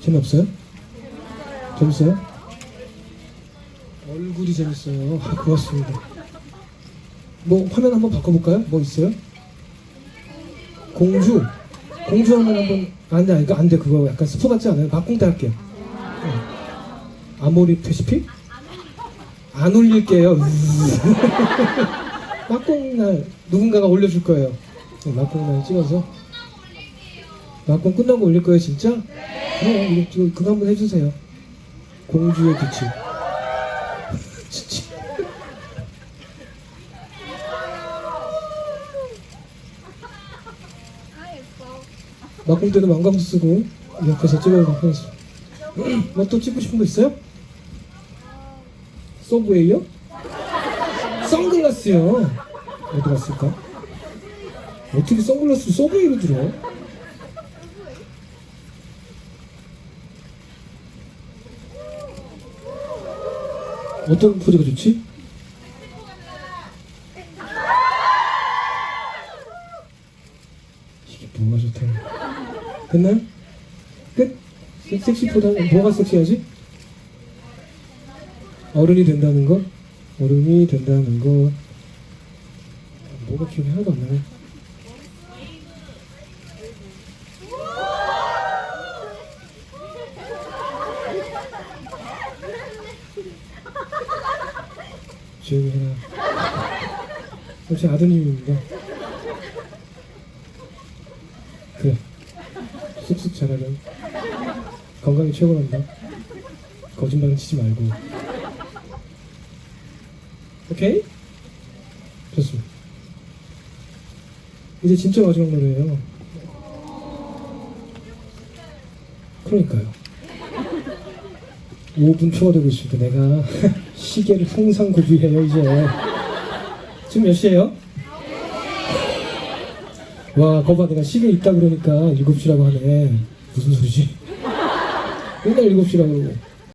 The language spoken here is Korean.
재미없어요? 재밌어요? 얼굴이 재밌어요. 아, 고맙습니다. 뭐 화면 한번 바꿔볼까요? 뭐 있어요? 공주 공주 화면 한번 안돼 이거 안돼 그거 약간 스포 같지 않아요? 막공 때 할게요. 네. 아모리 페시픽? 안 올릴게요. 막공 날 누군가가 올려줄 거예요. 네, 막공 날 찍어서 막공 끝나고 올릴 거예요 진짜? 네. 이거 그거 한번 해주세요. 공주의 규칙. 진짜. 막공 때도 망광 쓰고 옆에서 찍어보도록 하겠습니다. 뭐또 찍고 싶은 거 있어요? 서브웨이요? 선글라스요. 어디 갔을까? 어떻게 선글라스를 서브웨이로 들어? 어떤 포즈가 좋지? 이게 뭐가 좋다는 끝나요? 끝? 섹- 섹시보다는 뭐가 섹시하지? 어른이 된다는 거? 어른이 된다는 거 뭐가 기억이 하나도 안 나네 조용히 해라 역시 아드님입니다 그래 쑥쑥 자라렴 건강이 최고란다. 거짓말은 치지 말고. 오케이? 좋습니다. 이제 진짜 마지막 노래예요. 그러니까요 5분 초과되고 있으니까 내가 시계를 항상 구비해요 이제 지금 몇 시예요? 와 거봐 내가 시계 있다 그러니까 7시라고 하네 무슨 소리지? 맨날 7시라고 그러고